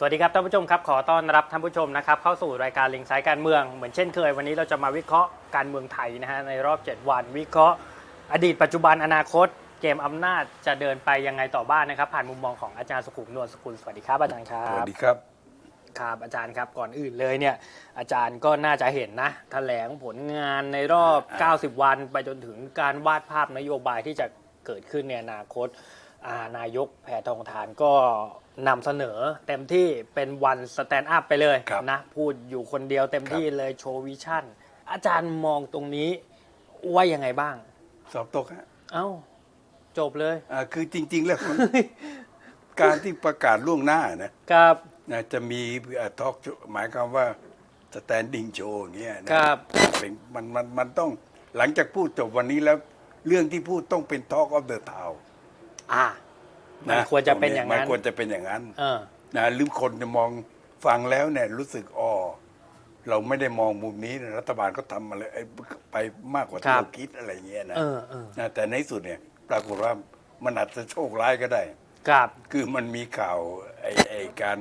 สวัสดีครับท่านผู้ชมครับขอต้อนรับท่านผู้ชมนะครับเข้าสู่รายการลิงไซด์การเมืองเหมือนเช่นเคย วันนี้เราจะมาวิเคราะห์การเมืองไทยนะฮะในรอบ 7 วันวิเคราะห์ อดีตปัจจุบันอนาคต เกมอำนาจจะเดินไปยังไงต่อบ้านนะครับ ผ่านมุมมองของอาจารย์สุขุมนวลสกุลสวัสดีครับอาจารย์ครัสวับสดีครับครับอาจารย์ครับก่อนอื่นเลยเนี่ยอาจารย์ก็น่าจะเห็นนะแถลงผลงานในรอบอ่า90 วัน ไปจนถึงการวาดภาพนโยบายที่จะเกิดขึ้นในอนาคตอ่านายกแพทองทานก็ นำเสนอเต็มที่เป็นวันสแตนด์อัพไปเลยครับนะ พูดอยู่คนเดียวเต็มที่เลยโชว์วิชั่น อาจารย์มองตรงนี้ว่ายังไงบ้าง สอบตกฮะเอ้า จบเลยอ่าคือจริง ๆ แล้วมันการที่ประกาศล่วงหน้านะครับนะจะมีทอล์กหมายความว่า standing show อย่างเงี้ยนะครับเป็นมันมันมันต้องหลังจากพูดจบวันนี้แล้ว เรื่องที่พูดต้องเป็น Talk of the Town อ่า มันควรจะเป็นอย่างมันั้นควรจะเป็นอย่างนั้นเออนะหรือคนจะมองฟังแล้วเนี่ยรู้สึกอ๋อเราไม่ได้มองมุมนี้นะรัฐบาลก็ทำอะไรไปมากกว่าที่ครับเราคิดอะไรเงี้ยนะเออเออนะแต่ในที่สุดเนี่ย ปรากฏว่ามันอาจจะโชคร้ายก็ได้ครับคือมันมีข่าวไอ้ไอ้การ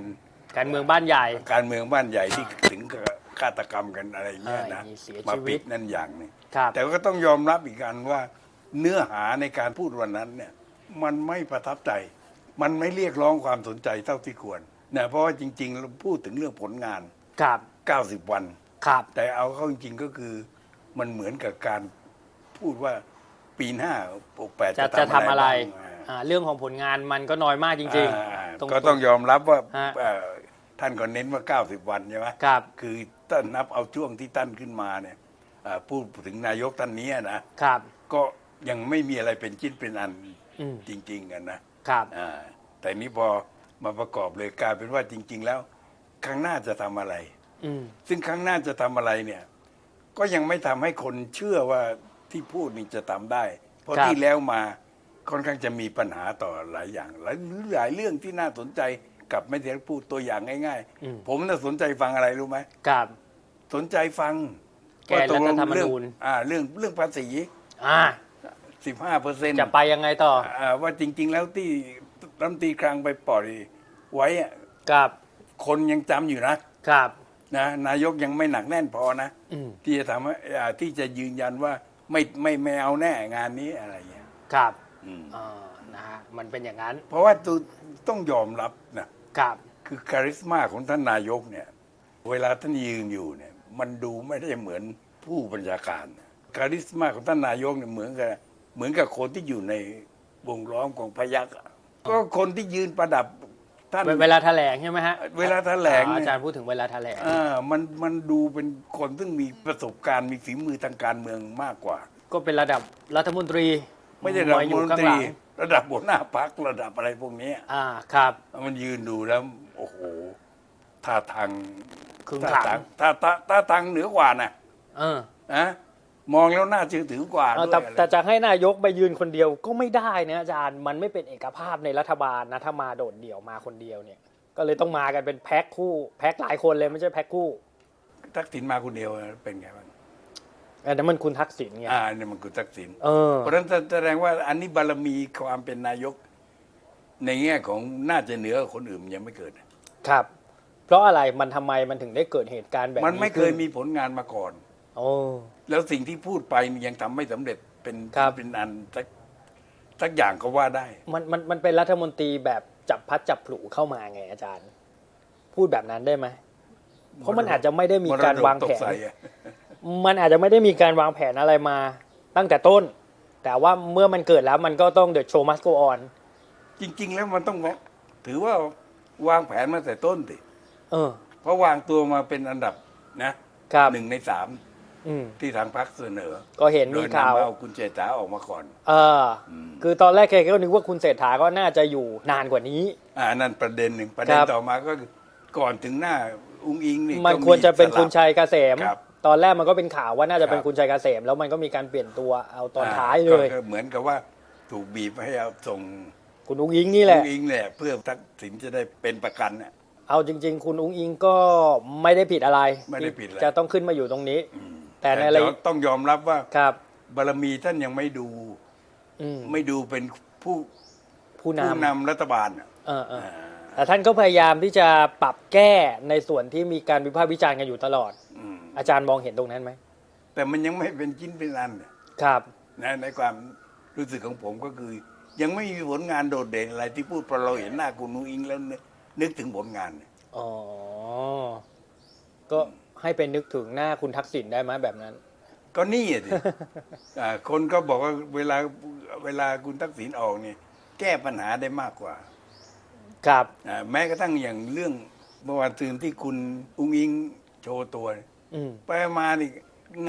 การเมืองบ้านใหญ่ การเมืองบ้านใหญ่ที่ถึงกับฆาตกรรมกันอะไรเงี้ยนะเออมีเสียมาชีวิปิตดนั่นอย่างหนึงครับแต่ก็ต้องยอมรับอีกอันว่าเนื้อหาในการพูดวันนั้นเนี่ย มันไม่ประทับใจ มันไม่เรียกร้องความสนใจเท่าที่ควรนะเพราะว่าจริงๆเราพูดถึงเรื่องผลงาน ครับ 90 วัน ครับ แต่เอาเข้าจริงๆก็คือมันเหมือนกับการพูดว่าปีหน้าปกแปดจะจะจะทำอะไรบ้างอ่าเรื่องของผลงานมันก็น้อยมากจริง อ่าๆตรงก็ต้องยอมรับว่าฮะ เอ่อท่านก็เน้นว่า 90 วันใช่ไหมครับ คือท่านนับเอาช่วงที่ท่านขึ้นมาเนี่ยอ่าพูดถึงนายกท่านนี้นะ ครับ ก็ยังไม่มีอะไรเป็นชิ้นเป็นอันอืม จริงๆกันนะครับอ่าแต่นี้พอมาประกอบเลยกลายเป็นว่าจริง ๆ แล้วข้างหน้าจะทำอะไรอืมซึ่งข้างหน้าจะทำอะไรเนี่ย ก็ยังไม่ทำให้คนเชื่อว่าที่พูดนี่จะทำได้ เพราะครับที่แล้วมาค่อนข้างจะมีปัญหาต่อหลายอย่างหลายหรือหลายเรื่องที่น่าสนใจกับไม่ได้พูดตัวอย่างง่ายอืมๆผมน่าสนใจฟังอะไรรู้ไหมครับสนใจฟังแก้รัฐธรรมนูญเรื่องอ่าเรื่องเรื่องภาษีอ่า สิบห้าเปอร์เซ็นต์จะไปยังไงต่อว่าจริง ๆ แล้วที่รัฐมนตรีคลังไปปล่อยไว้อะครับคนยังจำอยู่นะครับนะนายกยังไม่หนักแน่นพอนะ อืมที่จะทำให้อ่าที่จะยืนยันว่าไม่ไม่ไม่เอาแน่งานนี้อะไรเงี้ยครับอืมอ่านะฮะมันเป็นอย่างนั้นเพราะว่าตัวต้องยอมรับนะ ครับ คือคาริสมาของท่านนายกเนี่ย เวลาท่านยืนอยู่เนี่ย มันดูไม่ได้เหมือนผู้บัญชาการ คาริสมาของท่านนายกเนี่ยเหมือนกับ เหมือนกับคนที่อยู่ในวงล้อมของพยักอะก็คนที่ยืนประดับท่าน เวเวลาแถลงใช่ไหมฮะเวลาแถลงอ่าเนี่ย อาจารย์พูดถึงเวลาแถลง อ่ามันมันดูเป็นคนซึ่งมีประสบการณ์มีฝีมือทางการเมืองมากกว่า ก็เป็นระดับรัฐมนตรีไม่ใช่ระดับาอมยู่นข้างตหรี ลังระดับหัวหน้าพักระดับอะไรพวกเนี้ยอ่าครับมันยืนดูแล้ว โอ้โหท่าทางครึ่งท่าหลังทางท่าท่าท่าทางเหนือกว่าน่ะเออ นะ มองแล้วน่าเชื่อถือกว่าเอาด้แต่วยอะไรแต่จะให้นายกไปยืนคนเดียวก็ไม่ได้นะอาจารย์มันไม่เป็นเอกภาพในรัฐบาลนะถ้ามาโดดเดี่ยวมาคนเดียวเนี่ย ก็เลยต้องมากันเป็นแพ็คคู่แพ็คหลายคนเลยไม่ใช่แพ็คคู่ทักษิณมาคนเดียวเป็นไงบ้างอันนั้นมันคุณทักษิณไงอ่าเนี่ยมันคือทักษิณเออ เพราะฉะนั้นแสดงว่าอันนี้บารมีความเป็นนายก ในแง่ของน่าจะเหนือกว่าคนอื่นยังไม่เกิด ครับ เพราะอะไรมันทำไมมันถึงได้เกิดเหตุการณ์แบบนี้มันไม่เคยขึ้มีผลงานมาก่อน โอ้ แล้วสิ่งที่พูดไปนี่ยังทำไม่สำเร็จเป็นครับ เป็นอันสักสักอย่างก็ว่าได้ มันมันมันเป็นรัฐมนตรีแบบจับพัดจับผลูเข้ามาไงอาจารย์ พูดแบบนั้นได้ไหม เพราะมันอาจจะไม่ได้มีการวางตแผกใส่นอะมันอาจจะไม่ได้มีการวางแผนอะไรมาตั้งแต่ต้น แต่ว่าเมื่อมันเกิดแล้วมันก็ต้อง the show must go on จริง ๆ แล้วมันต้องว่าถือว่าวางแผนมาแต่ต้นสิเออ เพราะวางตัวมาเป็นอันดับนะครับหนึ่งในสาม อืมที่ทางพรรคเสนอก็เห็นโดมียข่าว นำเอาคุณเจษฐาออกมาก่อน เอออม คือตอนแรกแกก็นึกว่าคุณเศรษฐาก็น่าจะอยู่นานกว่านี้ อ่านั่นประเด็นหนึ่งประเด็นครับ ต่อมาก็คือก่อนถึงหน้าอุ้งอิงนี่มันก็ควรจะเป็นสลับ คุณชัยเกษม ครับตอนแรกมันก็เป็นข่าวว่าน่าจะเป็นครับ คุณชัยเกษม แล้วมันก็มีการเปลี่ยนตัวเอาตอนอ่ท้ายเลย ก็ก็เหมือนกับว่าถูกบีบให้เอาส่งคุณอุ้งอิงนี่แหละ อุ้งอิงเนี่ยเพื่อทักษิณจะได้เป็นประกันน่ะ เอาจริง ๆ คุณอุ้งอิงก็ไม่ได้ผิดอะไรไม่ได้ผิดอะไร จะต้องขึ้นมาอยู่ตรงนี้ อืม แต่ในอะไรต้องยอมรับว่าครับ บารมีท่านยังไม่ดูอืมไม่ดูเป็นผู้ผู้ผู้นำนำรัฐบาลน่ะเออเอออ่าแต่ท่านก็พยายามที่จะปรับแก้ในส่วนที่มีการวิพากษ์วิจารณ์กันอยู่ตลอดอืมอาจารย์มองเห็นตรงนั้นไหมแต่มันยังไม่เป็นชิ้นเป็นอันเนี่ยครับนะในความรู้สึกของผมก็คือ ยังไม่มีผลงานโดดเด่นอะไรที่พูดพอเราเห็นหน้าคุณนุ้งอิงแล้วนึกนึกถึงผลงานเนี่ยอ๋อก็ ให้เป็นนึกถึงหน้าคุณทักษิณได้ไหมแบบนั้น ก็นี่อะสิ อ่าคนก็บอกว่าเวลาเวลาคุณทักษิณออกเนี่ย แก้ปัญหาได้มากกว่าครับ อ่าแม้กระทั่งอย่างเรื่องเมื่อวานซืนที่คุณอุ้งอิงโชว์ตัว อืมไปมานี่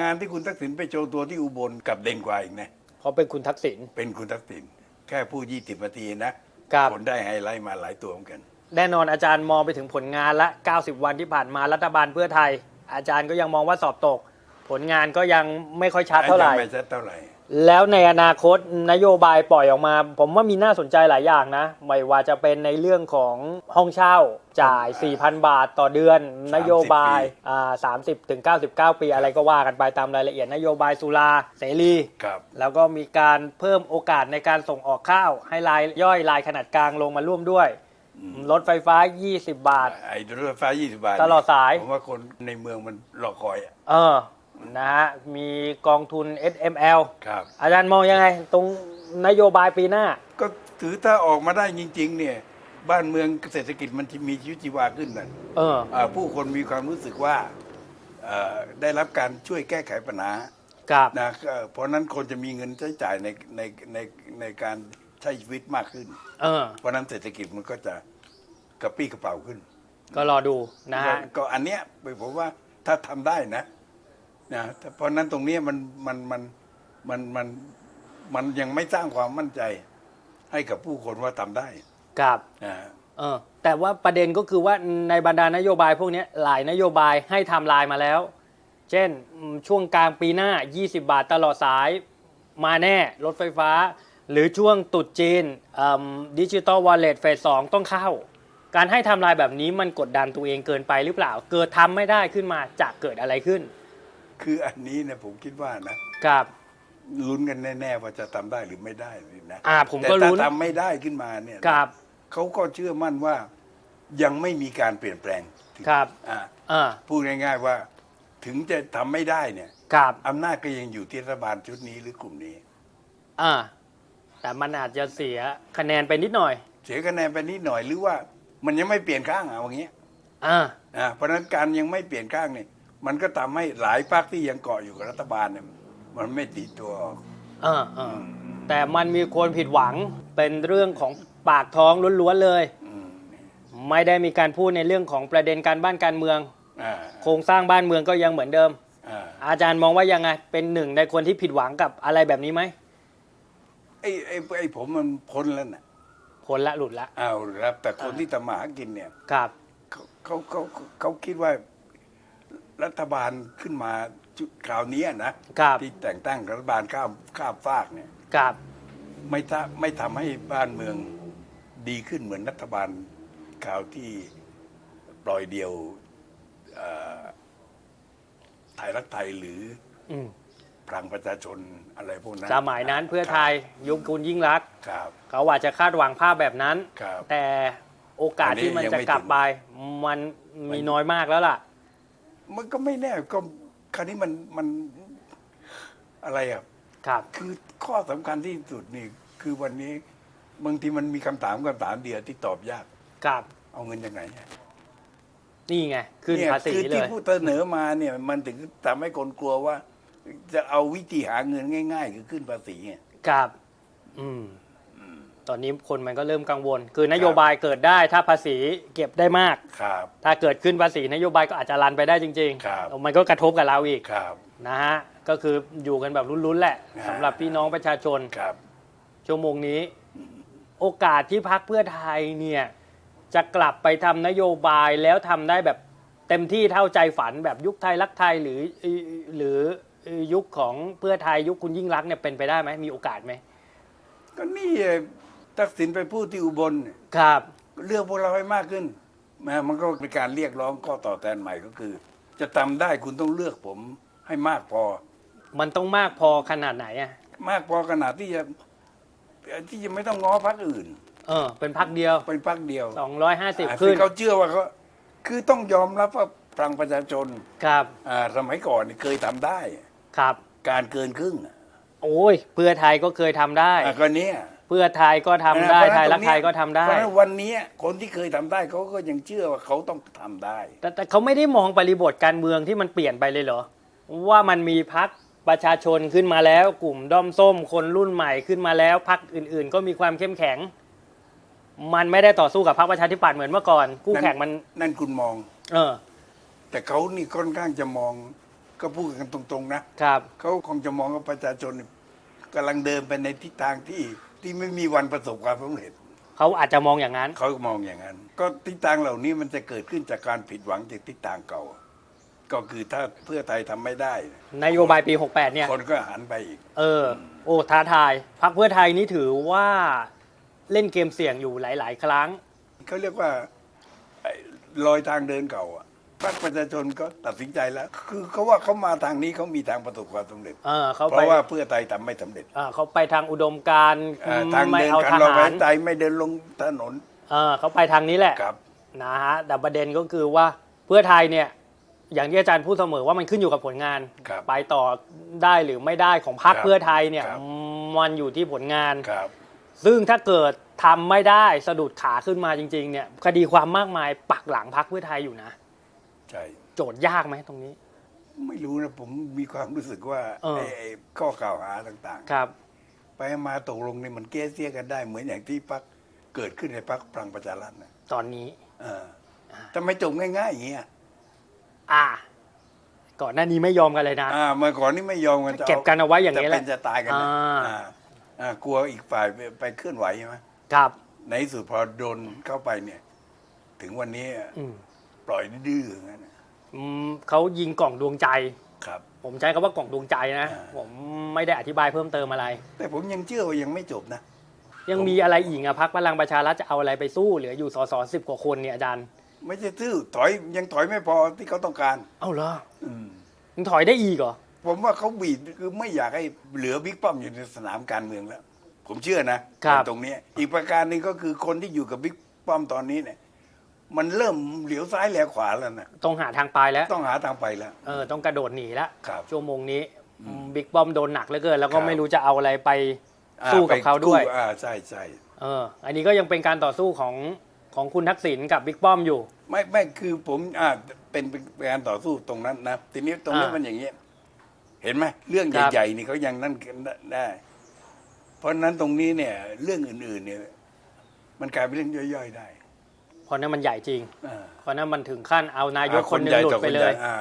งานที่คุณทักษิณไปโชว์ตัวที่อุบลกลับเด่นกว่าอีกนะ เพราะเป็นคุณทักษิณ เป็นคุณทักษิณแค่พูดยี่สิบนาทีนะครับ ผลได้ไฮไลท์มาหลายตัวเหมือนกัน แน่นอนอาจารย์มองไปถึงผลงานละ 90 วันที่ผ่านมารัฐบาลเพื่อไทย อาจารย์ก็ยังมองว่าสอบตก ผลงานก็ยังไม่ค่อยชัดเท่าไหร่ ไม่ชัดเท่าไหร่ แล้วในอนาคตนโยบายปล่อยออกมา ผมว่ามีน่าสนใจหลายอย่างนะ ไม่ว่าจะเป็นในเรื่องของห้องเช่าจ่าย 4,000 บาทต่อเดือน นโยบายอ่า30ถึง99 ปีอะไรก็ว่ากันไปตามรายละเอียดนโยบายสุราเสรีครับ แล้วก็มีการเพิ่มโอกาสในการส่งออกข้าว ให้รายย่อยรายขนาดกลางลงมาร่วมด้วย รถไฟฟ้า 20 บาท ไอ้รถไฟฟ้า 20 บาทตลอดสาย ผมว่าคนในเมืองมันรอคอยอะเออ นะฮะ มีกองทุน SML ครับ อาจารย์มองยังไง ตรงนโยบายปีหน้า ก็ถือถ้าออกมาได้จริง ๆ เนี่ย บ้านเมืองเศรษฐกิจมันจะมีชีวิตชีวาขึ้นนะเออ อ่าผู้คนมีความรู้สึกว่าเอ่อได้รับการช่วยแก้ไขปัญหากับ นะก็เพราะฉะนั้นคนจะมีเงินใช้จ่ายในในในในการ ใช้ชีวิตมากขึ้น เออ เพราะฉะนั้นเศรษฐกิจมันก็จะกระปี้กระเป๋าขึ้น ก็รอดูนะฮะก็ก็อันเนี้ยผมว่าถ้าทำได้นะนะแต่เพราะฉะนั้นตรงเนี้ยมันมันมันมันมันมันยังไม่สร้างความมั่นใจ ให้กับผู้คนว่าทำได้กับนะเออ แต่ว่าประเด็นก็คือว่าในบรรดานโยบายพวกเนี้ยหลายนโยบายให้ไทำลายมาแล้ว เช่นอืมช่วงกลางปีหน้า 20 บาทตลอดสาย มาแน่ รถไฟฟ้า หรือช่วงตรุดจีนดิจิตอลวอลเล็ตเฟสสองต้องเข้า การให้ไทำลายแบบนี้มันกดดันตัวเองเกินไปหรือเปล่า เกิดทำไม่ได้ขึ้นมาจะเกิดอะไรขึ้น คืออันนี้เนี่ยผมคิดว่านะกับลุ้นกันแน่ๆว่าจะทำได้หรือไม่ได้เลยนะอ่าผมแต่ก็ถ้าลุ้นทำไม่ได้ขึ้นมาเนี่ยกับ เขาก็เชื่อมั่นว่ายังไม่มีการเปลี่ยนแปลงครับอ่าอ่าพูดง่าย ๆว่า ถึงจะทำไม่ได้เนี่ยกับอำนาจก็ยังอยู่ที่รัฐบาลชุดนี้หรือกลุ่มนี้ อ่า แต่มันอาจจะเสียคะแนนไปนิดหน่อย เสียคะแนนไปนิดหน่อยหรือว่ามันยังไม่เปลี่ยนข้างเอาอย่างเงี้ยอ่าอ่าเพราะฉะนั้นการยังไม่เปลี่ยนข้างเนี่ยมันก็ทำให้หลายพรรคที่ยังเกาะอยู่กับรัฐบาลเนี่ยมันไม่ตีตัวออกอ่าอ่าแต่มันมีคนผิดหวังเป็นเรื่องของปากท้องล้วนๆเลย อืมไม่ได้มีการพูดในเรื่องของประเด็นการบ้านการเมือง อ่าโครงสร้างบ้านเมืองก็ยังเหมือนเดิม อ่าอาจารย์มองว่ายังไงเป็นหนึ่งในคนที่ผิดหวังกับอะไรแบบนี้ไหม ไอ้ไอ้ไอ้ผมมันพ้นแล้วน่ะผลละหลุดละอ้าวครับ แต่คนอ่าที่ทำมาหากินเนี่ยครับเขาเขาเขาเขาคิดว่ารัฐบาลขึ้นมาชุดคราวนี้นะครับที่แต่งตั้งรัฐบาลข้ามข้ามฟากเนี่ยกับไม่ทำไม่ทำให้บ้านเมืองดีขึ้นเหมือนรัฐบาลคราวที่ปล่อยเดียวเอ่อไทยรักไทยหรืออืม พลังประชาชนอะไรพวกนั้นสมัยนั้นเพื่อไทยยุคคุณยิ่งรักษณ์ครับเขาอาจจะคาดหวังภาพแบบนั้น ครับ แต่โอกาสอันนี้ที่มันยังจะไม่กลับถึง ไป มันมีน้อยมากแล้วล่ะ มันก็ไม่แน่ก็คราวนี้มันมันอะไรอะ ครับ คือข้อสำคัญที่สุดนี่คือวันนี้บางทีมันมีคำถามคำถามเดียวที่ตอบยาก ครับ เอาเงินจากไหนเนี่ยนี่ไง ขึ้นเนี่ยภาษีคือเลที่ย ผู้เสนอมาเนี่ย มันถึงทำให้คนกลัวว่า จะเอาวิธีหาเงินง่าย ๆ คือขึ้นภาษีไงครับ อืม ตอนนี้คนมันก็เริ่มกังวล คือนโยบายเกิดได้ถ้าภาษีเก็บได้มาก ครับ ถ้าเกิดขึ้นภาษีนโยบายก็อาจจะรันไปได้จริงครับ มันก็กระทบกับเราอีกครับ นะฮะ ก็คืออยู่กันแบบลุ้นๆแหละอ่าสำหรับพี่น้องประชาชน ครับ ชั่วโมงนี้ โอกาสที่พักเพื่อไทยเนี่ย จะกลับไปทำนโยบายแล้วทำได้แบบเต็มที่เท่าใจฝันแบบยุคไทยรักไทยหรือหรือ ยุคของเพื่อไทยยุคคุณยิ่งรักษณ์เนี่ยเป็นไปได้ไหมมีโอกาสไหมก็นี่ไงทักษิณไปพูดที่อุบลเนี่ยครับ เลือกพวกเราให้มากขึ้นนะมันก็เป็นการเรียกร้องข้อต่อแทนใหม่ก็คือ จะทำได้คุณต้องเลือกผมให้มากพอ มันต้องมากพอขนาดไหนอะมากพอขนาดที่จะที่จะไม่ต้องง้อพรรคอื่น เออ เป็นพักเดียว เป็นพรรคเดียว250อ่าขึ้นซึ่งเขาเชื่อว่าเขาคือต้องยอมรับว่าพลังประชาชนครับ อ่าสมัยก่อนนี่เคยทำได้ ครับ การเกินครึ่งอะโอ้ย เพื่อไทยก็เคยทำได้ อะก็เนี้ยเพื่อไทยก็ทำได้ เพะฉะไทยนั้นรักไทยก็ทำได้เพราะฉะนั้นวันนี้คนที่เคยทำได้เขาก็ยังเชื่อว่าเขาต้องทำได้ แต่แต่เขาไม่ได้มองบริบทการเมืองที่มันเปลี่ยนไปเลยเหรอ ว่ามันมีพักประชาชนขึ้นมาแล้ว กลุ่มด้อมส้ม คนรุ่นใหม่ขึ้นมาแล้วพักอื่น ๆ ก็มีความเข้มแข็ง มันไม่ได้ต่อสู้กับพรรคประชาธิปัตย์เหมือนเมื่อก่อน คู่แข่งมัน นั่นคุณมอง เออ แต่เขานี่ค่อนข้างจะมอง ก็พูดกันตรงๆนะครับ เขาคงจะมองว่าประชาชนกำลังเดินไปในทิศทางที่ที่ไม่มีวันประสบความสำเร็จ เขาอาจจะมองอย่างนั้น เขามองอย่างนั้น ก็ทิศทางเหล่านี้มันจะเกิดขึ้นจากการผิดหวังจากทิศทางเก่า ก็คือถ้าเพื่อไทยทำไม่ได้ นโยบายปี 68 เนี่ย คนก็หันไปอีก เออ โอ้ ท้าทายพรรคเพื่อไทยนี่ถือว่าเล่นเกมเสี่ยงอยู่หลาย ๆ ครั้ง เขาเรียกว่าไอ้รอยทางเดินเก่าอะ พรรคประชาชนก็ตัดสินใจแล้ว คือเขาว่าเขามาทางนี้เขามีทางประสบความสำเร็จ เออเขาเพไปราะว่าเพื่อไทยทำไม่สำเร็จเออเขาไปทางอุดมการณ์เอ่อทางไม่เดินเอาการทรอหาหารยใจไม่เดินลงถนนเออเขาไปทางนี้แหละ ครับ นะฮะแต่ประเด็นก็คือว่าเพื่อไทยเนี่ยอย่างที่อาจารย์พูดเสมอว่ามันขึ้นอยู่กับผลงาน ครับไปต่อได้หรือไม่ได้ของพรรคครับเพื่อไทยเนี่ยครับ มันอยู่ที่ผลงาน ครับ ซึ่งถ้าเกิดทำไม่ได้สะดุดขาขึ้นมาจริงๆเนี่ยคดีความมากมายปักหลังพรรคเพื่อไทยอยู่นะ ใช่โจทย์ยากไหมตรงนี้ ไม่รู้นะผมมีความรู้สึกว่าเออ ไอ้ไอ้ข้อกล่าวหาต่างครับ ๆ ไปมาตกลงนี่มันเก้เสียกันได้ เหมือนอย่างที่พรรคเกิดขึ้นในพรรคพลังประชารัฐนะตอนนี้ เออทำไมจบง่ายๆอย่างเงี้ยอ่า ก่อนหน้านี้ไม่ยอมกันเลยนะ อ่าเมื่อก่อนนี่ไม่ยอมกันจะเก็บกันเอาไว้อย่างนี้จะแหเป็ละนจะตายกันนะอ่า อ่าอ่ากลัวอีกฝ่ายไปไปเคลื่อนไหวใช่ไหม ครับ ในที่สุดพอโดนเข้าไปเนี่ย ถึงวันนี้อืม ปล่อยดื้อๆอย่างนั้นน่ะอืมเขายิงกล่องดวงใจ ครับ ผมใช้คำว่ากล่องดวงใจนะ อ่า ผมไม่ได้อธิบายเพิ่มเติมอะไร แต่ผมยังเชื่อว่ายังไม่จบนะ ยังมีอะไรอีกอะพักพลังประชารัฐจะเอาอะไรไปสู้เหลืออยู่สสสิบกว่าคนเนี่ยอาจารย์ไม่ใช่ซื่อถอยยังถอยไม่พอที่เขาต้องการ เอ้าเหรออืม ยังถอยได้อีกเหรอผมว่าเขาบีบคือไม่อยากให้เหลือบิ๊กป้อมอยู่ในสนามการเมืองแล้ว ผมเชื่อนะครับตรงเนี้ยอีกประการหนึ่งก็คือคนที่อยู่กับบิ๊กป้อมตอนนี้เนี่ย มันเริ่มเหลียวซ้ายแหลขวาแล้วนะต้องหาทางไปแล้ว ต้องหาทางไปแล้ว เออ ต้องกระโดดหนีแล้วครับชั่วโมงนี้บิ๊กบอมโดนหนักเหลือเกิน แล้วก็ครับไม่รู้จะเอาอะไรไปอ่สู้กับเขาด้วยไปกู้อ่าใช่ใช่เออ อันนี้ก็ยังเป็นการต่อสู้ของของคุณทักษิณกับบิ๊กป้อมอยู่ ไม่ไม่คือผมอ่าเป็นเป็นการต่อสู้ตรงนั้นนะทีนี้ตรงนี้อ่ามัมันอย่างเงี้ยเห็นไหมเรื่องครับใหญ่ๆนี่เขายังนั่นกันได้ เพราะฉะนั้นตรงนี้เนี่ย เรื่องอื่น ๆ เนี่ย มันกลายเป็นเรื่องย่อยๆได้ เพราะนั้นมันใหญ่จริงอ่าเพราะนั้นมันถึงขั้นเอานายกอ่าคนหนึงใญ่หลุดต่อไปคเลใหญ่ยอ่า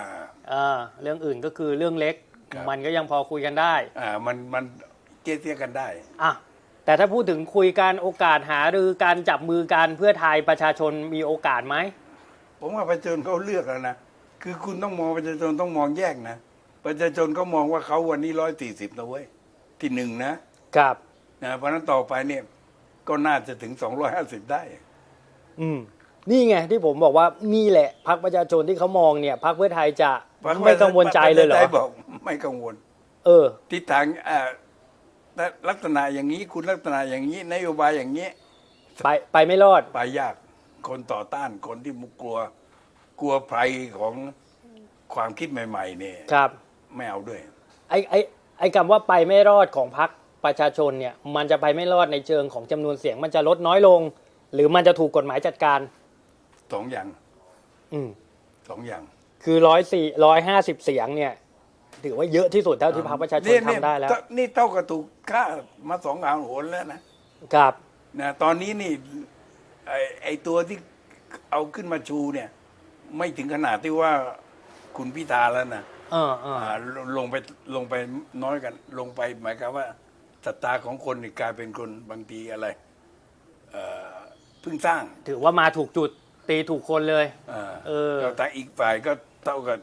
เออเรื่องอื่นก็คือเรื่องเล็กครับมันก็ยังพอคุยกันได้อ่ามันมันเกลียเสียกันได้อะแต่ถ้าพูดถึงคุยกันโอกาสหารือการจับมือกันเพื่อไทยประชาชนมีโอกาสไหมผมว่าประชาชนเขาเลือกแล้วนะคือคุณต้องมองประชาชนต้องมองแยกนะประชาชนก็มองว่าเขาวันนี้ร้อยสี่สิบนะเว้ยที่หนึ่งนะครับนะเพราะฉะนั้นต่อไปเนี่ยก็น่าจะถึงสองร้อยห้าสิบได้ อืม นี่ไงที่ผมบอกว่านี่แหละพรรคประชาชนที่เขามองเนี่ยพรรคเพื่อไทยจะพรรคไม่กังวลใจเลยเหรอประชาธิปไตบอกไม่กังวล เออทิศทางอ่าลักษณะอย่างนี้คุณลักษณะอย่างนี้นโยบายอย่างนี้ ไปไปไม่รอดไปยากคนต่อต้านคนที่มุกกลัว กลัวภัยของความคิดใหม่ ๆ เนี่ยครับไม่เอาด้วย ไอ้ไอ้ไอ้คำว่าไปไม่รอดของพรรคประชาชนเนี่ย มันจะไปไม่รอดในเชิงของจำนวนเสียง มันจะลดน้อยลง หรือมันจะถูกกฎหมายจัดการ สองอย่างอืมสองอย่างคือร้อยสี่ร้อยห้าสิบเสียงเนี่ย ถือว่าเยอะที่สุดเท่าที่พรรคประชาชนทำได้แล้ว นี่นี่เท่ากับถูกฆ่ามาสองหางโหนแล้วนะครับนะตอนนี้นี่ไอไอตัวที่เอาขึ้นมาชูเนี่ย ไม่ถึงขนาดที่ว่าคุณพิธาแล้วนะเออเอออ่าลลงไปลงไปน้อยกัน ลงไปหมายความว่าสตาของคนนี่กลายเป็นคนบางทีอะไรเอ่อเพิ่งสร้าง ถือว่ามาถูกจุด ตีถูกคนเลย อ่าเออแล้วแต่อีกฝ่ายก็เท่ากับ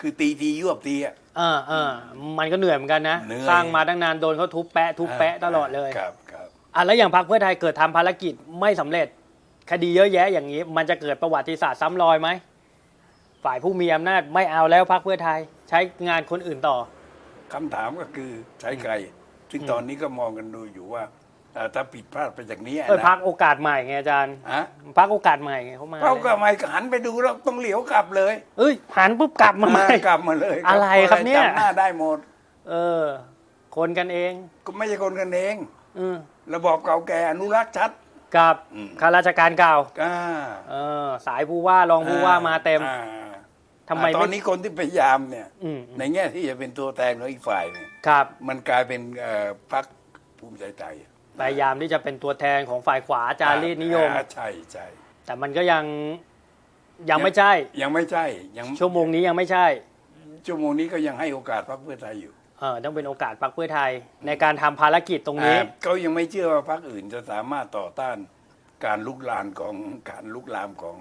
คือตีทียวบทีอะ เออเออมันก็เหนื่อยเหมือนกันนะเหนื่อย สร้างมาตั้งนานโดนเขาทุบแปะทุบแปะตลอดเลยครับครับ อะแล้วอย่างพรรคเพื่อไทยเกิดทำภารกิจไม่สำเร็จ คดีเยอะแยะอย่างนี้ มันจะเกิดประวัติศาสตร์ซ้ำรอยไหมฝ่ายผู้มีอำนาจไม่เอาแล้วพรรคเพื่อไทย ใช้งานคนอื่นต่อ คำถามก็คือใช้ใคร ซึ่งอืมตอนนี้ก็มองกันดูอยู่ว่า เอ่อถ้าผิดพลาดไปจากนี้เออนะพักโอกาสใหม่ไงอาจารย์ฮะพักโอกาสใหม่ไงเขามาเราก็ไม่หันไปดูแล้วต้องเหลียวกลับเลยเอ้ยหันปุ๊บกลับมาใหม่ กลับมาเลยอะไรครับเนี่ย จำหน้าได้หมด เออ คนกันเองก็ไม่ใช่คนกันเองอืมระบอบเก่าแก่อนุรักษ์ชัด กับอืม ข้าราชการเก่าอ่าเออสายผู้ว่ารองผู้ว่ามาเต็มอ่าทำไมอ่าตไม่อนนี้คนที่พยายามเนี่ย อืมในแง่ที่จะเป็นตัวแทนของอีกฝ่ายเนี่ย ครับ มันกลายเป็นเอ่อพรรคภูมิใจไทย พยายามที่จะเป็นตัวแทนของฝ่ายขวาจารีตนิยม อ่าใช่ใช่แต่มันก็ยังยังไม่ใช่ ยังไม่ใช่ยังชั่วโมงนี้ยังไม่ใช่ชั่วโมงนี้ก็ยังให้โอกาสพรรคเพื่อไทยอยู่เออต้องเป็นโอกาสพรรคเพื่อไทย ในการทำภารกิจตรงนี้ อ่าเขายังไม่เชื่อว่าพรรคอื่นจะสามารถต่อต้านการลุกลามของการลุกลามของ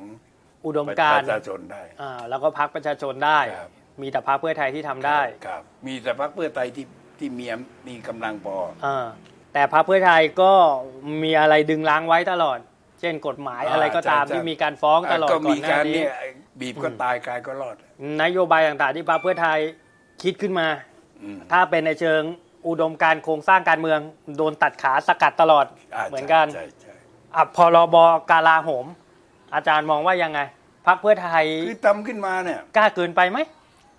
อุดมการปณ์ระชาชนได้อ่าแล้วก็พรรคประชาชนได้ ครับมีแต่พรรคเพื่อไทยที่ทำได้ครับ มีแต่พรรคเพื่อไทยที่ที่มีอำมีกำลังพอ เออ แต่พรรคเพื่อไทยก็มีอะไรดึงล้างไว้ตลอด เช่นกฎหมายอ่าอะไรก็ตามใช่ใช่ที่มีการฟ้องตลอดก็ก่มีอนหน้าการนี้ เนี่ยบีบก็ตายกายก็รอด นโยบายต่างๆที่พรรคเพื่อไทยคิดขึ้นมา อืมถ้าเป็นในเชิงอุดมการณ์โครงสร้างการเมือง โดนตัดขาสกัดตลอดาเหมือนกันใช่ใช่อะพรบกาลาโหม อาจารย์มองว่ายังไงพรรคเพื่อไทยคือทำขึ้นมาเนี่ย กล้าเกินไปไหม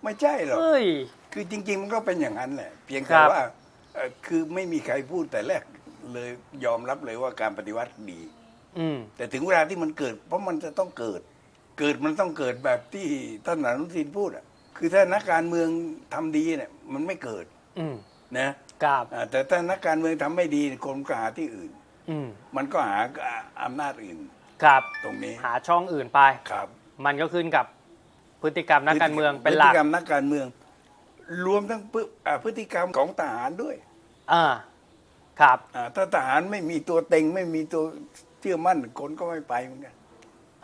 ไม่ใช่หรอกเอ้ย คือจริง ๆ มันก็เป็นอย่างนั้นแหละ เพียงคแต่รับ ว่าเอ่อ คือไม่มีใครพูดแต่แรกเลยยอมรับเลยว่าการปฏิวัติดี อืม แต่ถึงเวลาที่มันเกิด เพราะมันจะต้องเกิด เกิดมันต้องเกิดแบบที่ท่านอนุทินพูดอะ คือถ้านักการเมืองทำดีเนี่ยมันไม่เกิด อืมนะครับอ่าแต่ถ้านักการเมืองทำไม่ดีคนก็หาที่อื่น อืมมันก็หาอำนาจอื่นครับตรงนี้หาช่องอื่นไป ครับ มันก็ขึ้นกับพฤติกรรมนักการเมืองเป็นหลัพกฤติกรรมนักการเมือง รวมทั้งพฤอ่าพฤติกรรมของทหารด้วยอ่าครับ อ่าถ้าทหารไม่มีตัวเต็งไม่มีตัวเชื่อมั่นคนก็ไม่ไปเหมือนกัน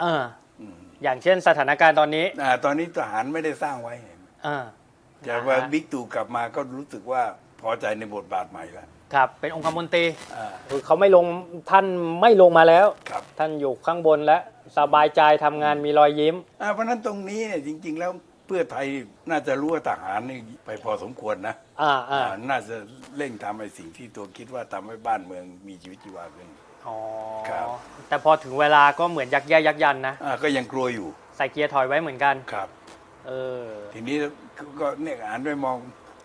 เอออืมอย่างเช่นสถานการณ์ตอนนี้อ่าตอนนี้ทหารไม่ได้สร้างไว้เออแต่ว่าบิ๊กตู่กลับมาก็รู้สึกว่าพอใจในบทบาทใหม่แล้วครับ เป็นองคมนตรีอ่าคือเขาไม่ลงท่านไม่ลงมาแล้ว ครับท่านอยู่ข้างบนและสบายใจทำงานมีรอยยิ้ม อ่าเพราะฉะนั้นตรงนี้เนี่ยจริง ๆ แล้ว เพื่อไทยน่าจะรู้ว่าทหารนี่ไปพอสมควรนะอ่าอ่าอ่าน่าจะเร่งทำไอ้สิ่งที่ตัวคิดว่าทำให้บ้านเมืองมีชีวิตชีวาขึ้น อ๋อครับ แต่พอถึงเวลาก็เหมือนยักแย่ยักยันนะ อ่าก็ยังกลัวอยู่ใส่เกียร์ถอยไว้เหมือนกัน ครับ เออ ทีนี้ก็เนี่ยอ่านไปมอง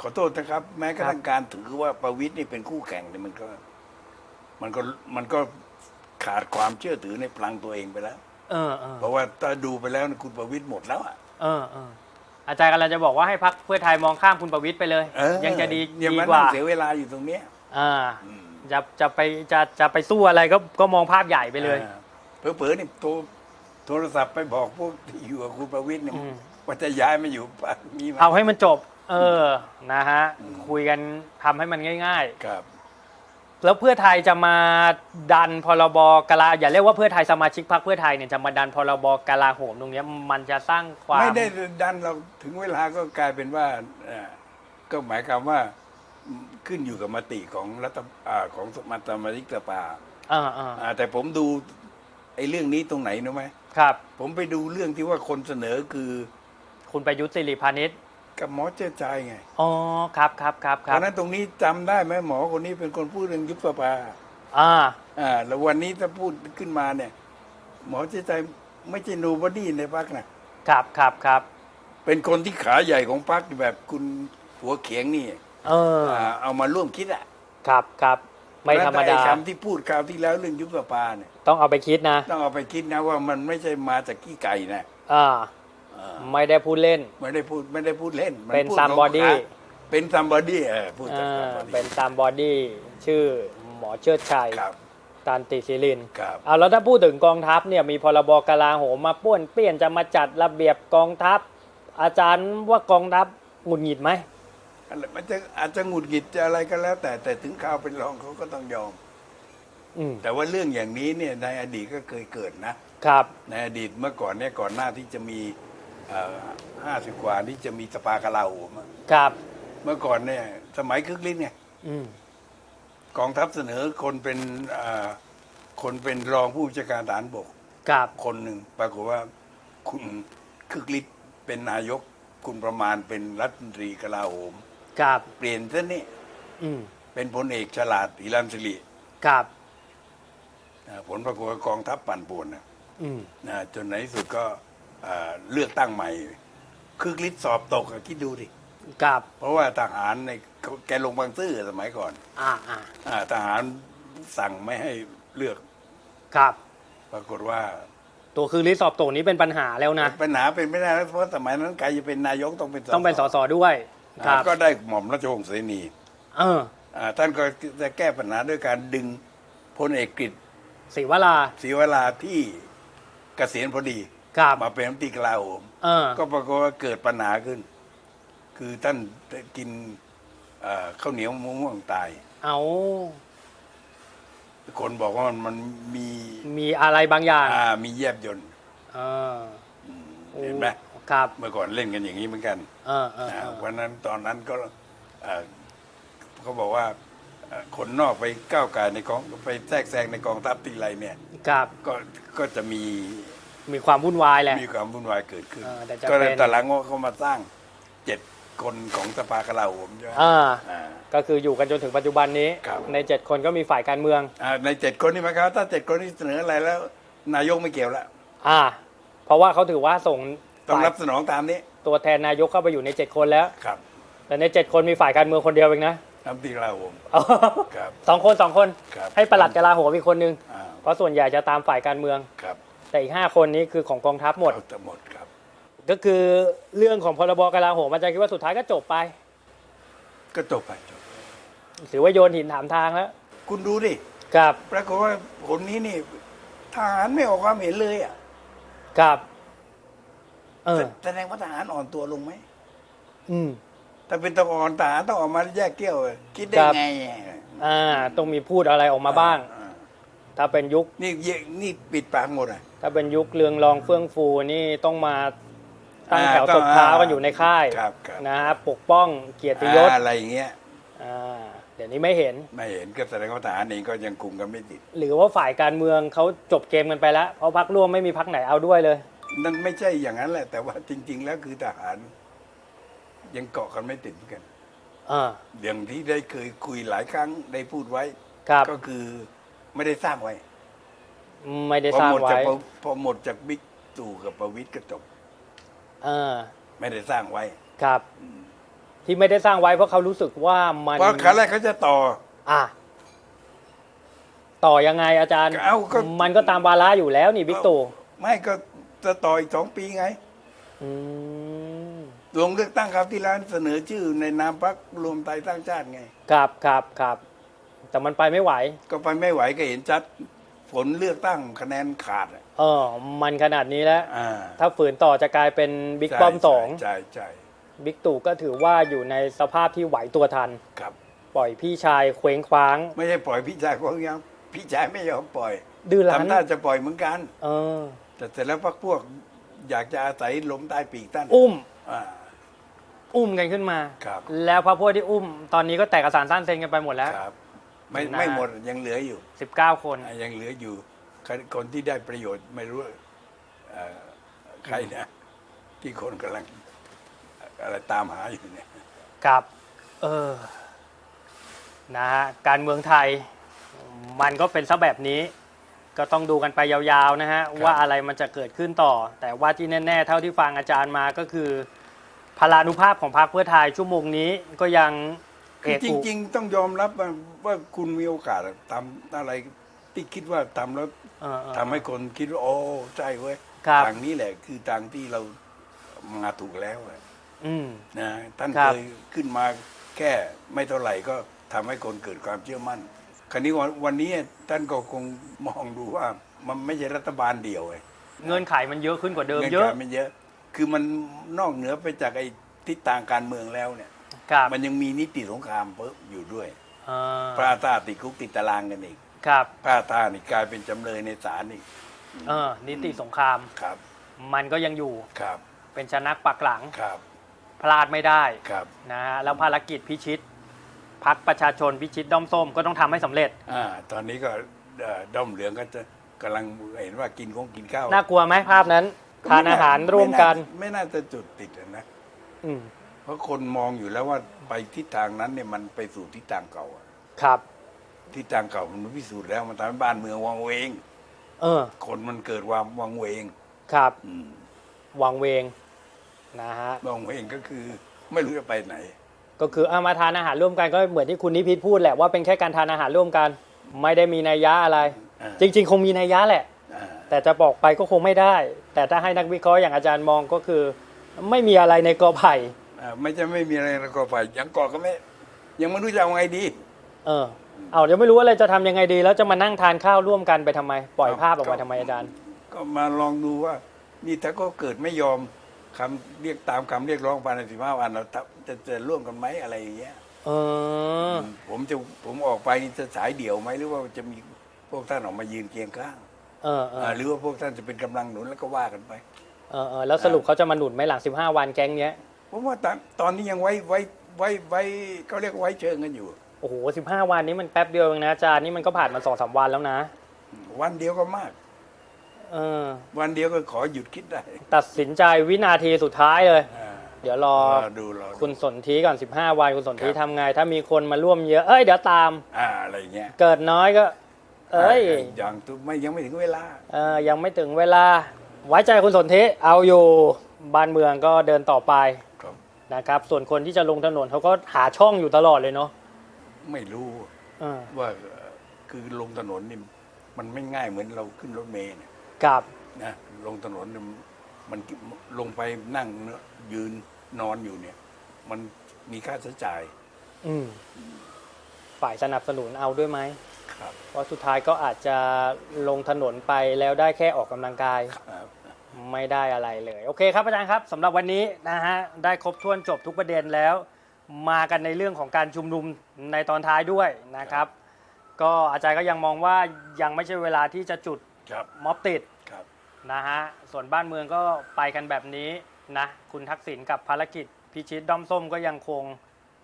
ขอโทษนะครับ แม้กระทั่งการถือว่าประวิตยนี่เป็นคู่แข่งเนี่ยมันก็ มันก็มันก็ขาดความเชื่อถือในพลังตัวเองไปแล้ว เออเออเพราะว่าถ้าดูไปแล้วนะคุณประวิตยหมดแล้วอะ เออเออ อาจารย์กำลังจะบอกว่าให้พักเพื่อไทยมองข้ามคุณประวิตยไปเลย เออยังจะดีอย่าดีมากนั่ว่างเสียเวลาอยู่ตรงเนี้ยอ่าอืมจะจะไปจะจะไปสู้อะไรก็ก็มองภาพใหญ่ไปเลยอ่าเผลอๆนี่โทรโทรศัพท์ไปบอกพวกที่อยู่กับคุณประวิตยเนี่ยอืม ว่าจะย้ายมาอยู่ป่ะมีไหม เอาให้มันจบ เออนะฮะ คุยกันทำให้มันง่าย ครับๆ แล้วเพื่อไทยจะมาดันพรบกลาอย่าเรียกว่าเพื่อไทยสมาชิกพรรคเพื่อไทยเนี่ยจะมาดันพรบกลาโหมตรงเนี้ยมันจะสร้างความไม่ได้ดันเราถึงเวลาก็กลายเป็นว่าเอ่อก็หมายความว่าขึ้นอยู่กับมติของรัฐอ่าของสมัตมาธิกสภาอ่าอ่าอ่าแต่ผมดูไอ้เรื่องนี้ตรงไหนรู้ไหมครับ ผมไปดูเรื่องที่ว่าคนเสนอคือคุณประยุทธ์สิริพานิช กับหมอเจ้าชายไงอ๋อครับครับครับเพครับราะฉะนั้นตรงนี้จำได้ไหมหมอคนนี้เป็นคนพูดเรื่องยุบสภาอ่าอ่าแล้ววันนี้ถ้าพูดขึ้นมาเนี่ย หมอเจ้าชายไม่ใช่โนบอดี้ในพรรคนะ ครับครับครับเป็นคนที่ขาใหญ่ของพรรคแบบคุณหัวเขียงนี่เอออ่าเอามาร่วมคิดอะครับครับไม่ธรรมแล้วดาไอ้คำที่พูดคราวที่แล้วเรื่องยุบสภาเนี่ยต้องเอาไปคิดนะต้องเอาไปคิดนะว่ามันไม่ใช่มาจากขี้ไก่นะ อ่าอ่า ไม่ได้พูดเล่น ไม่ได้พูดไม่ได้พูดเล่นมัเป็นพูดซัมของบอดี้ขาเป็นซัมบอดี้เออพูดจากอ่าซัมบอดี้เป็นตามบอดี้ชื่อหมอเชิดชัยครับ ตันติศิรินครับ เอาแล้วถ้าพูดถึงกองทัพเนี่ยมีพรบกลาโหมมาป้วนเปี้ยนจะมาจัดระเบียบกองทัพ อาจารย์ว่ากองทัพหงุดหงิดไหม อะไรมันจะอาจจะหงุดหงิดจะอะไรก็แล้ว แต่แต่ถึงข่าวเป็นรองเขาก็ต้องยอม อืมแต่ว่าเรื่องอย่างนี้เนี่ยในอดีตก็เคยเกิดนะ ครับ ในอดีตเมื่อก่อนเนี่ยก่อนหน้าที่จะมี ห้าสิบกว่าที่จะมีสภากลาโหมอะครับ เมื่อก่อนเนี่ย สมัยคึกฤทธิ์ไงอืมกองทัพเสนอคนเป็นอ่าคนเป็นรองผู้บัญชาการฐานบก ครับคนหนึ่งปรากฏว่าคุณคึกฤทธิ์เป็นนายก คุณประมาณเป็นรัฐมนตรีกลาโหม ครับเปลี่ยนซะนี่อืมเป็นพลเอกฉลาดอิรัมสิริครับนะผลปรากฏว่ากองทัพปั่นป่วนนะอืม นะจนในที่สุดก็ เอ่อเลือกตั้งใหม่ คือลิศสอบตกอะคิดดูดิครับเพราะว่าทหารในเขาแกลงบางซื่อสมัยก่อน อ่าอ่าอาทหารสั่งไม่ให้เลือกครับ ปรากฏว่า ตัวคือลิสต์สอบตกนี้เป็นปัญหาแล้วนะปัญหาเป็นไม่ได้แล้วเพราะสมัยนั้นใครจะเป็นนายกต้องเป็นต้องเป็นสสด้วยคอ่ารับก็ได้หม่อมราชวงศ์เสนีเอออ่าท่านก็จะแก้ปัญหาด้วยการดึงพลเอกกฤษศรีวราศรีวราที่เกษียณพอดี ครับมาเป็นรัฐมนตรีกลาโหมเออ ก็ปรากฏว่าเกิดปัญหาขึ้น คือท่านกินเอ่อข้าวเหนียวมะม่วงตาย เอาคนบอกว่ามันมันมีมีอะไรบางอย่างอ่ามีแยบยนต์เออเห็นไหมครับ เมื่อก่อนเล่นกันอย่างนี้เหมือนกันเออเออนะเออ วันนั้นตอนนั้นก็เอ่อเขาบอกว่าเอ่อคนนอกไปก้าวไก่ายในกองไปแทรกแซงในกองทัพทีไรเนี่ย ครับ ก็ก็จะมี มีความวุ่นวายแหละ มีความวุ่นวายเกิดขึ้น เออแต่จะก็เลยเป็น แต่หลังว่าเขามาสร้างเจ็ดคนของสภากลาโหมใช่ไหมอ่าอ่า ก็คืออยู่กันจนถึงปัจจุบันนี้ ครับ ในเจ็ดคนก็มีฝ่ายการเมือง อ่าในเจ็ดคนนี่หมายความว่าถ้าเจ็ดคนนี้เสนออะไรแล้ว นายกไม่เกี่ยวแล้วอ่า เพราะว่าเขาถือว่าส่งต้องฝ่ายรับสนองตามนี้ตัวแทนนายกเข้าไปอยู่ในเจ็ดคนแล้ว ครับแต่ในเจ็ดคนมีฝ่ายการเมืองคนเดียวเองนะน้ำตีกลาโหมครับ สองคนสองคน ครับ ให้ประหลัดกลาโหมอีกคนนึง อ่าเพราะส่วนใหญ่จะตามฝ่ายการเมือง ครับ แต่อีกห้าคนนี้คือของกองทัพหมด เอาแต่หมดครับ ก็คือเรื่องของพรบกลาโหมอาจารย์คิดว่าสุดท้ายก็จบไปก็จบไปจบถือว่าโยนหินถามทางแล้วคุณดูดิครับปรากฏว่าผลนี้นี่ทหารไม่ออกความเห็นเลยอะครับเออแสดงว่าทหารอ่อนตัวลงไหมอืมถ้าเป็นตะอ่อนทหารต้องออกมาแยกเกี้ยวอะคิดได้ครับ ไงอ่าต้องมีพูดอะไรออกมาบ้างอ่ ถ้าเป็นยุคนี่เยนี่ปิดปากหมดอะ ถ้าเป็นยุคเรืองรองเฟื่องฟูนี่ต้องมาตั้งอ่าแถวต้ตองบเท้าอ่ากันอยู่ในค่ายครับครับ นะฮะปกป้องเกียรติยศอะไรอย่างเงี้ย อ่าเดี๋ยวนี้ไม่เห็น ไม่เห็นก็แสดงว่าทหารเองก็ยังคุมกันไม่ติด หรือว่าฝ่ายการเมืองเขาจบเกมกันไปแล้ว เพราะพักร่วมไม่มีพักไหนเอาด้วยเลย นั่นไม่ใช่อย่างนั้นแหละ แต่ว่าจริง ๆ แล้วคือทหาร ยังเกาะกันไม่ติดเหมือนกัน อ่า อย่างที่ได้เคยคุยหลายครั้งได้พูดไว้ ครับ ก็คือ ไม่ได้สร้างไว้ไม่ได้พอสร้างหมดไว้จากพอพอหมดจากบิ๊กตู่กับประวิตยก็จบอ่าไม่ได้สร้างไว้ครับ ที่ไม่ได้สร้างไว้เพราะเขารู้สึกว่ามันเพราะครั้งแรกเขาจะต่อ อะต่อยังไงอาจารย์ เอ้าก็ มันก็ตามวาระอยู่แล้วนี่บิ๊กตู่ไม่ก็จะต่ออีกสองปีไง อืมลงเลือกตั้งครับที่ร้านเสนอชื่อในนามพรรครวมไทยสร้างชาติไง ครับครับครับ แต่มันไปไม่ไหว ก็ไปไม่ไหวก็เห็นชัดผลเลือกตั้งคะแนนขาดอะเออ มันขนาดนี้แล้ว อ่าถ้าฝืนต่อจะกลายเป็นบิ๊กป้อมสองใช่ใช่บิ๊กตู่ก็ถือว่าอยู่ในสภาพที่ไหวตัวทัน ครับ ปล่อยพี่ชายเคว้งคว้าง ไม่ใช่ปล่อยพี่ชายเขายังพี่ชายไม่ยอมปล่อยดื้อรั้นทำท่าจะปล่อยเหมือนกัน เออ แต่เสร็จแล้วพวกพวกอยากจะอาศัยลมใต้ปีกท่านอุ้ม อ่า อุ้มกันขึ้นมา ครับ แล้วพระพวกที่อุ้ม ตอนนี้ก็แตกเอกสารสั้นเซ็นกันไปหมดแล้ว ครับ ไม่นะไม่หมดยังเหลืออยู่19 คน อะยังเหลืออยู่คนคนที่ได้ประโยชน์ไม่รู้เอ่อใครนะ ที่คนกำลังอะไรตามหาอยู่เนี่ย ครับ เออ นะฮะ การเมืองไทย มันก็เป็นซะแบบนี้ ก็ต้องดูกันไปยาวๆนะฮะ ว่าอะไรมันจะเกิดขึ้นต่อ แต่ว่าที่แน่ๆ เท่าที่ฟังอาจารย์มาก็คือพลานุภาพของพรรคเพื่อไทยชั่วโมงนี้ก็ยัง เอคือกจอุริง ๆ ต้องยอมรับว่าว่าคุณมีโอกาสทำอะไรที่คิดว่าทำแล้วเออเออ ทำให้คนคิดว่าโอ้ใช่เว้ยครับ ทางนี้แหละ คือทางที่เรามาถูกแล้วอะอืม นะท่านครับ เคยขึ้นมาแค่ไม่เท่าไหร่ก็ทำให้คนเกิดความเชื่อมั่น คราวนี้วันวันนี้ท่านก็คงมองดูว่ามันไม่ใช่รัฐบาลเดียวไง เงื่อนไขมันเยอะขึ้นกว่าเดิมเงินเยอะการมันเยอะ คือมันนอกเหนือไปจากไอ้ทิศทางการเมืองแล้วเนี่ย ครับมันยังมีนิติสงครามเพิ่มอยู่ด้วยเออพระอาตาติดคุกติดตารางกันอีก ครับพระอาตานี่กลายเป็นจำเลยในศาลอีกเออนิติสงคราม ครับ มันก็ยังอยู่ครับ เป็นชนักปักหลังครับ พลาดไม่ได้ครับนะฮะแล้วภารกิจพิชิตพักประชาชนพิชิตด้อมส้มก็ต้องทำให้สำเร็จ อ่าตอนนี้ก็เอ่อด้อมเหลืองก็จะกำลังเห็นว่ากินคงกินข้าวน่ากลัวไหมภาพนั้น ทานอาหารร่วมกัน ไม่น่าจะจุดติดอะนะ อืม เพราะคนมองอยู่แล้วว่าไปทิศทางนั้นเนี่ยมันไปสู่ทิศทางเก่าอะครับที่ทางเก่ามันพิสูจน์แล้วมันทำให้บ้านเมืองวังเวง เออ คนมันเกิดความวังเวง ครับ อืมวังเวง นะฮะ วังเวงก็คือ ไม่รู้จะไปไหน ก็คือเอามาทานอาหารร่วมกันก็เหมือนที่คุณนิพิษพูดแหละว่าเป็นแค่การทานอาหารร่วมกัน ไม่ได้มีนัยยะอะไร อ่า จริง ๆ คงมีนัยยะแหละ อ่าแต่จะบอกไปก็คงไม่ได้ แต่ถ้าให้นักวิเคราะห์อย่างอาจารย์มองก็คือ ไม่มีอะไรในกอไผ่อ่า ไม่จะไม่มีอะไรแล้วก็ไปยังก่อก็ไม่ ยังไม่รู้จะเอาไงดี เออเอาเดี๋ยวไม่รู้ว่าอะไรจะทำยังไงดี แล้วจะมานั่งทานข้าวร่วมกันไปทำไม ปล่อยครับภาพออกมาก็ทำไมอาจารย์ ก็มาลองดูว่า นี่ถ้าก็เกิดไม่ยอมคำเรียกตามคำเรียกร้องภายในสิบห้าวันเราจะจะจะร่วมกันไหมอะไรอย่างเงี้ยเออ ผมจะผมออกไปนี่จะสายเดี่ยวไหมหรือว่าจะมีพวกท่านออกมายืนเคียงข้างเออเอออ่าหรือว่าพวกท่านจะเป็นกำลังหนุนแล้วก็ว่ากันไป เออเออแล้วสรุปเขาจะมาหนุนไหมหลัง 15 วันแก๊งเนี้ย ผมว่าตอนตอนนี้ยังไว้ไว้ไว้ไว้เขาเรียกไว้เชิงกันอยู่ โอ้โห15วันนี้มันแป๊บเดียวเองนะอาจารย์นี่มันก็ผ่านมาสองสามวันแล้วนะวันเดียวก็มาก เออ วันเดียวก็ขอหยุดคิดได้ตัดสินใจวินาทีสุดท้ายเลย อ่าเดี๋ยวรอรอดูรอดู คุณสนธิก่อน 15 วันคุณสนธิครับ ทำไง ถ้ามีคนมาร่วมเยอะเอ้ยเดี๋ยวตาม อ่าอะไรเงี้ยเกิดน้อยก็ เอ้ยอย่างตัวไม่ยังไม่ถึงเวลา เออยังไม่ถึงเวลา ไว้ใจคุณสนธิเอาอยู่บ้านเมืองก็เดินต่อไปครับ นะครับ ส่วนคนที่จะลงถนนเขาก็หาช่องอยู่ตลอดเลยเนาะไม่รู้เออว่าเอ่อคือลงถนนนี่มันไม่ง่ายเหมือนเราขึ้นรถเมล์เนี่ยกับนะลงถนนเนี่ยมันลงไปนั่งยืนนอนอยู่เนี่ย มันมีค่าใช้จ่ายอืมฝ่ายสนับสนุนเอาด้วยไหมครับ เพราะสุดท้ายก็อาจจะลงถนนไปแล้วได้แค่ออกกำลังกาย ครับ ไม่ได้อะไรเลย โอเคครับอาจารย์ครับสำหรับวันนี้นะฮะได้ครบถ้วนจบทุกประเด็นแล้ว มากันในเรื่องของการชุมนุมในตอนท้ายด้วยนะครับ ก็อาจารย์ก็ยังมองว่ายังไม่ใช่เวลาที่จะจุดครับม็อบติดครับนะฮะส่วนบ้านเมืองก็ไปกันแบบนี้นะคุณทักษิณกับภารกิจพิชิตด้อมส้มก็ยังคง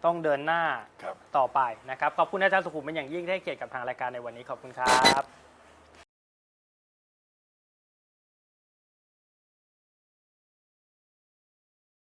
ต้องเดินหน้าครับ ต่อไปนะครับขอบคุณอาจารย์สุขุมเป็นอย่างยิ่งที่ให้เกียรติกับทางรายการในวันนี้ขอบคุณครับ